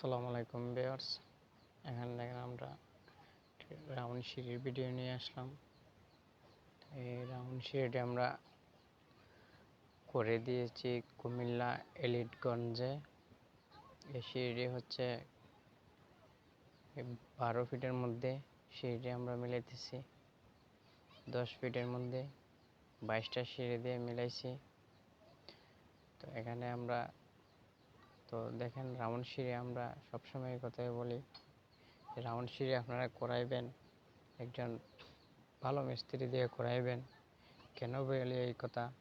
আসসালামু আলাইকুম বেয়ার্স এখানে দেখেন আমরা রাউন্ড সিঁড়ির ভিডিও নিয়ে আসলাম। এই রাউন্ড সিঁড়িটি আমরা করে দিয়েছি কুমিল্লা এলিটগঞ্জে। এই সিঁড়িটি হচ্ছে বারো ফিটের মধ্যে সিঁড়িটি আমরা মিলাইতেছি। দশ ফিটের মধ্যে বাইশটা সিঁড়ি দিয়ে মিলাইছি। তো এখানে আমরা তো দেখেন রাউন্ড সিঁড়ি আমরা সবসময় কথাই বলি রাউন্ড সিঁড়ি আপনারা করাইবেন, একজন ভালো মিস্ত্রি দিয়ে করাইবেন, কেন বলি এই কথা?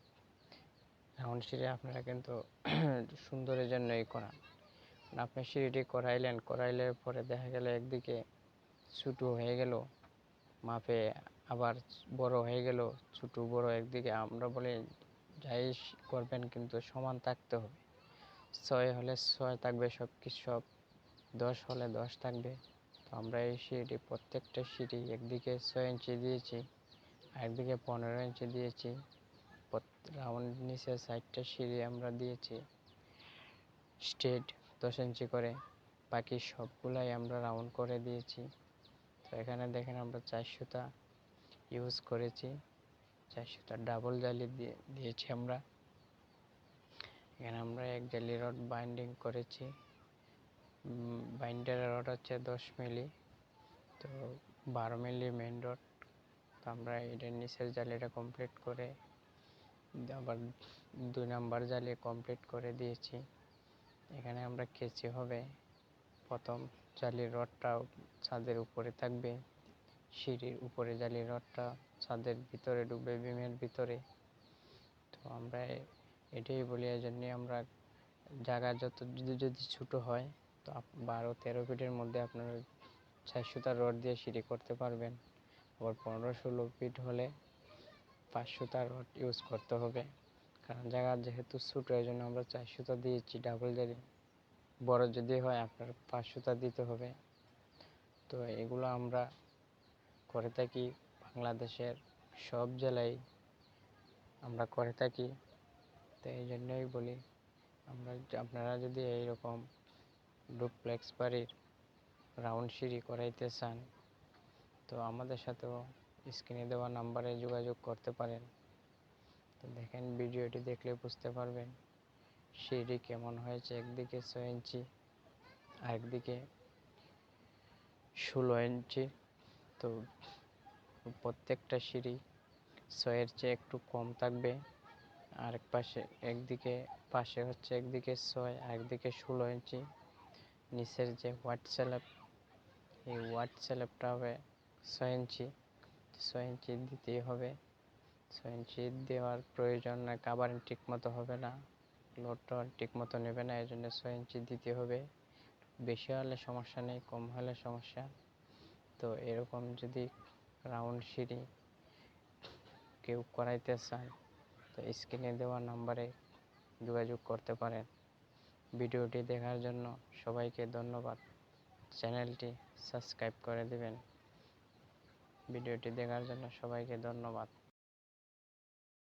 রাউন্ড সিঁড়ি আপনারা কিন্তু সুন্দরের জন্যই করান। আপনি সিঁড়িটি করাইলেন করাইলে পরে দেখা গেল একদিকে ছোটো হয়ে গেল, মাপে আবার বড় হয়ে গেল, ছোটো বড় একদিকে, আমরা বলি যাই করবেন কিন্তু সমান থাকতে হবে। ছয় হলে ছয় থাকবে সব কিছু সব দশ হলে দশ থাকবে। তো আমরা এই সিঁড়ি প্রত্যেকটা সিঁড়ি একদিকে ছয় ইঞ্চি দিয়েছি একদিকে পনেরো ইঞ্চি দিয়েছি। রাউন্ড নিচে সাইডটা সিঁড়ি আমরা দিয়েছি স্ট্রেট দশ ইঞ্চি করে। বাকি সবগুলাই আমরা রাউন্ড করে দিয়েছি। তো এখানে দেখেন আমরা চারশোটা ইউজ করেছি চারশোটা ডাবল জালি দিয়ে, দিয়েছি আমরা। এখানে আমরা এক জালি রড বাইন্ডিং করেছি। বাইন্ডার রড হচ্ছে দশ মিলি, তো বারো মিলি মেন রড তো আমরা এটার নিচের জালিটা কমপ্লিট করে আবার দুই নাম্বার জালি কমপ্লিট করে দিয়েছি। এখানে আমরা কেচি হবে। প্রথম জালির রডটা ছাদের উপরে থাকবে। সিঁড়ির উপরে জালির রডটা ছাদের ভিতরে ডুববে বিমের ভিতরে। তো আমরা এটাই বলি এই জন্যে আমরা জায়গা যত, যদি যদি ছোটো হয়, তো বারো তেরো ফিটের মধ্যে আপনারা চারশোটা রড দিয়ে সিঁড়ি করতে পারবেন। আবার পনেরো ষোলো ফিট হলে পাঁচশোটা রড ইউজ করতে হবে। কারণ জায়গা যেহেতু ছোটো, এই জন্য আমরা চারশোটা দিয়েছি, ডাবল জারি বড় যদি হয়, আপনার পাঁচশোটা দিতে হবে। তো এগুলো আমরা করে থাকি, বাংলাদেশের সব জেলায় আমরা করে থাকি। তো এই জন্যই বলি, আমরা আপনারা যদি এইরকম ডুপ্লেক্স বাড়ির রাউন্ড সিঁড়ি করাইতে চান, তো আমাদের সাথেও স্ক্রিনে দেওয়া নাম্বারে যোগাযোগ করতে পারেন। তো দেখেন ভিডিওটি দেখলে বুঝতে পারবেন সিঁড়ি কেমন হয়েছে, একদিকে ছয় ইঞ্চি, আরেকদিকে ষোলো ইঞ্চি। তো প্রত্যেকটা সিঁড়ি ছয়ের চেয়ে একটু কম থাকবে। আরেক পাশে, একদিকে পাশে হচ্ছে, একদিকে ছয় একদিকে ষোলো ইঞ্চি। নিচের যে হোয়াইট স্যালাপ এই হোয়াইট স্যালাপটা হবে ছয় ইঞ্চি। ছয় ইঞ্চি দিতেই হবে। ছয় ইঞ্চি দেওয়ার প্রয়োজন না কাবার ঠিক মতো হবে না লোডটা ঠিক মতো নেবে না এই জন্য ছয় ইঞ্চি দিতে হবে। বেশি হলে সমস্যা নেই, কম হলে সমস্যা। তো এরকম যদি রাউন্ড সিঁড়ি কেউ করাইতে চায় স্ক্রিনে দেওয়া নাম্বারে যোগাযোগ করতে পারেন। ভিডিওটি দেখার জন্য সবাইকে ধন্যবাদ। চ্যানেলটি সাবস্ক্রাইব করে দেবেন। ভিডিওটি দেখার জন্য সবাইকে ধন্যবাদ।